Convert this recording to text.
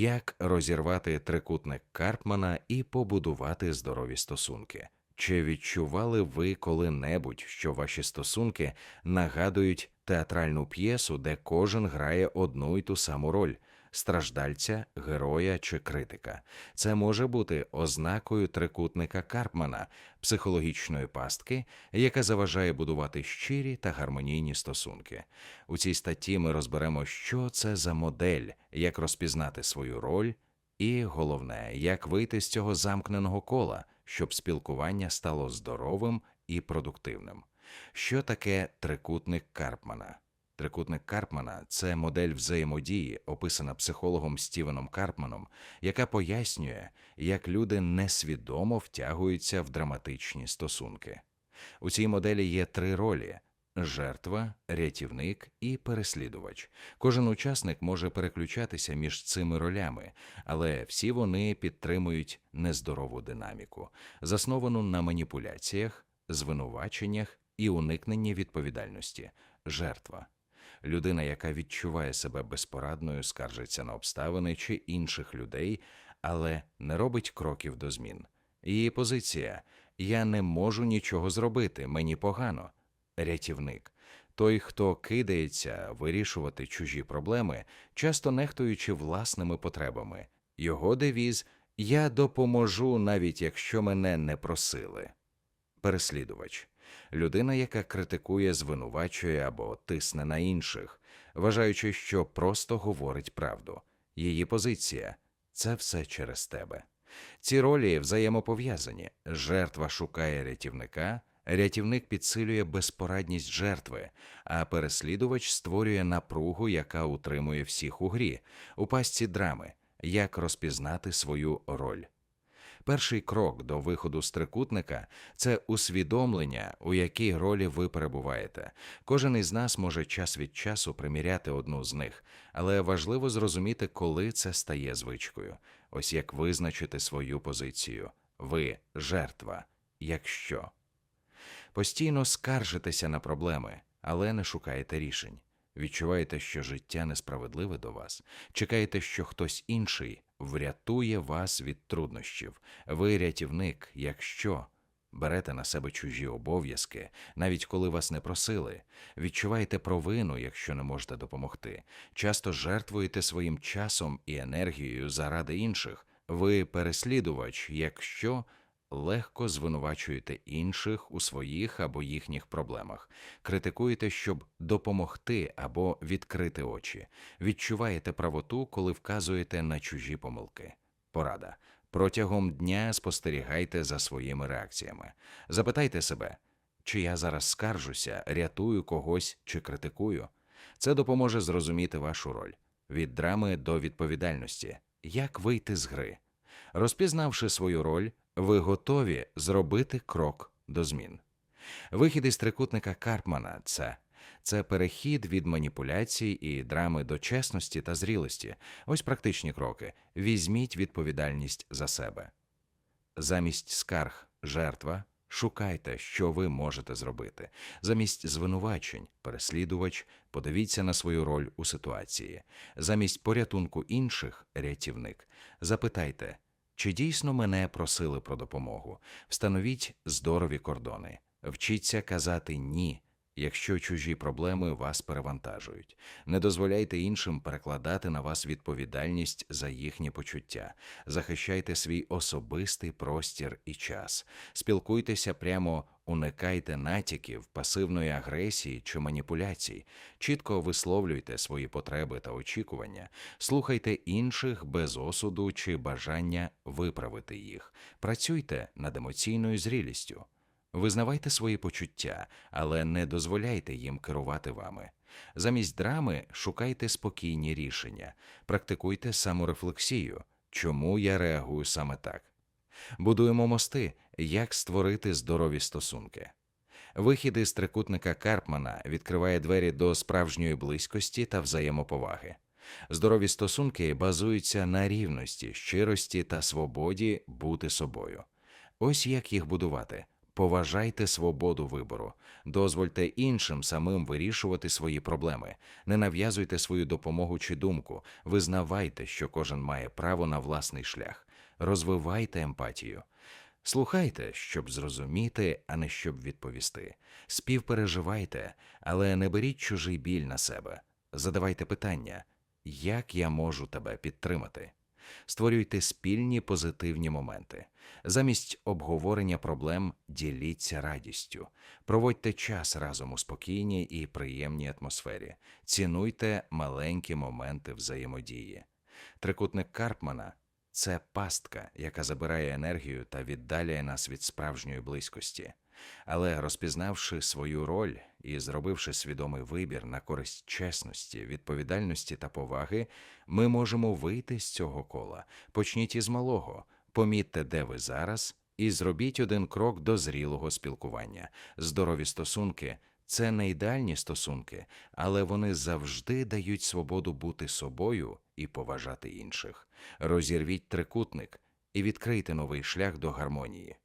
як розірвати трикутник Карпмана і побудувати здорові стосунки. Чи відчували ви коли-небудь, що ваші стосунки нагадують театральну п'єсу, де кожен грає одну й ту саму роль страждальця, героя чи критика? Це може бути ознакою трикутника Карпмана, психологічної пастки, яка заважає будувати щирі та гармонійні стосунки. У цій статті ми розберемо, що це за модель, як розпізнати свою роль, і головне, як вийти з цього замкненого кола, щоб спілкування стало здоровим і продуктивним. Що таке трикутник Карпмана? Трикутник Карпмана це модель взаємодії, описана психологом Стівеном Карпманом, яка пояснює, як люди несвідомо втягуються в драматичні стосунки. У цій моделі є три ролі: жертва, рятівник і переслідувач. Кожен учасник може переключатися між цими ролями, але всі вони підтримують нездорову динаміку, засновану на маніпуляціях, звинуваченнях і уникненні відповідальності. Жертва. Людина, яка відчуває себе безпорадною, скаржиться на обставини чи інших людей, але не робить кроків до змін. Її позиція я не можу нічого зробити, мені погано. Рятівник той, хто кидається вирішувати чужі проблеми, часто нехтуючи власними потребами. Його девіз Я допоможу, навіть якщо мене не просили. Переслідувач людина, яка критикує, звинувачує або тисне на інших, вважаючи, що просто говорить правду. Її позиція це все через тебе. Ці ролі взаємопов'язані. Жертва шукає рятівника, рятівник підсилює безпорадність жертви, а переслідувач створює напругу, яка утримує всіх у грі, у пастці драми, як розпізнати свою роль. Перший крок до виходу з трикутника це усвідомлення, у якій ролі ви перебуваєте. Кожен із нас може час від часу приміряти одну з них, але важливо зрозуміти, коли це стає звичкою. Ось як визначити свою позицію. Ви жертва, якщо постійно скаржитеся на проблеми, але не шукаєте рішень. Відчуваєте, що життя несправедливе до вас, чекаєте, що хтось інший врятує вас від труднощів. Ви рятівник, якщо берете на себе чужі обов'язки, навіть коли вас не просили, відчуваєте провину, якщо не можете допомогти, часто жертвуєте своїм часом і енергією заради інших. Ви переслідувач, якщо легко звинувачуєте інших у своїх або їхніх проблемах, критикуєте, щоб допомогти або відкрити очі, відчуваєте правоту, коли вказуєте на чужі помилки. Порада. Протягом дня спостерігайте за своїми реакціями. Запитайте себе, чи я зараз скаржуся, рятую когось чи критикую. Це допоможе зрозуміти вашу роль від драми до відповідальності, як вийти з гри. Розпізнавши свою роль, ви готові зробити крок до змін. Вихід із трикутника Карпмана це це перехід від маніпуляцій і драми до чесності та зрілості. Ось практичні кроки. Візьміть відповідальність за себе. Замість скарг, жертва. Шукайте, що ви можете зробити. Замість звинувачень, переслідувач, подивіться на свою роль у ситуації. Замість порятунку інших рятівник. Запитайте, чи дійсно мене просили про допомогу? Встановіть здорові кордони, вчіться казати ні, якщо чужі проблеми вас перевантажують. Не дозволяйте іншим перекладати на вас відповідальність за їхні почуття, захищайте свій особистий простір і час, спілкуйтеся прямо, уникайте натяків, пасивної агресії чи маніпуляцій, чітко висловлюйте свої потреби та очікування, слухайте інших без осуду чи бажання виправити їх, працюйте над емоційною зрілістю. Визнавайте свої почуття, але не дозволяйте їм керувати вами. Замість драми шукайте спокійні рішення, практикуйте саморефлексію, чому я реагую саме так. Будуємо мости, як створити здорові стосунки. Вихід із трикутника Карпмана відкриває двері до справжньої близькості та взаємоповаги. Здорові стосунки базуються на рівності, щирості та свободі бути собою. Ось як їх будувати Поважайте свободу вибору, дозвольте іншим самим вирішувати свої проблеми, не нав'язуйте свою допомогу чи думку, визнавайте, що кожен має право на власний шлях, розвивайте емпатію. Слухайте, щоб зрозуміти, а не щоб відповісти. Співпереживайте, але не беріть чужий біль на себе. Задавайте питання, як я можу тебе підтримати. Створюйте спільні позитивні моменти. Замість обговорення проблем діліться радістю. Проводьте час разом у спокійній і приємній атмосфері. Цінуйте маленькі моменти взаємодії. Трикутник Карпмана це пастка, яка забирає енергію та віддаляє нас від справжньої близькості. Але розпізнавши свою роль і зробивши свідомий вибір на користь чесності, відповідальності та поваги, ми можемо вийти з цього кола. Почніть із малого, помітьте, де ви зараз, і зробіть один крок до зрілого спілкування. Здорові стосунки це не ідеальні стосунки, але вони завжди дають свободу бути собою і поважати інших. Розірвіть трикутник і відкрийте новий шлях до гармонії.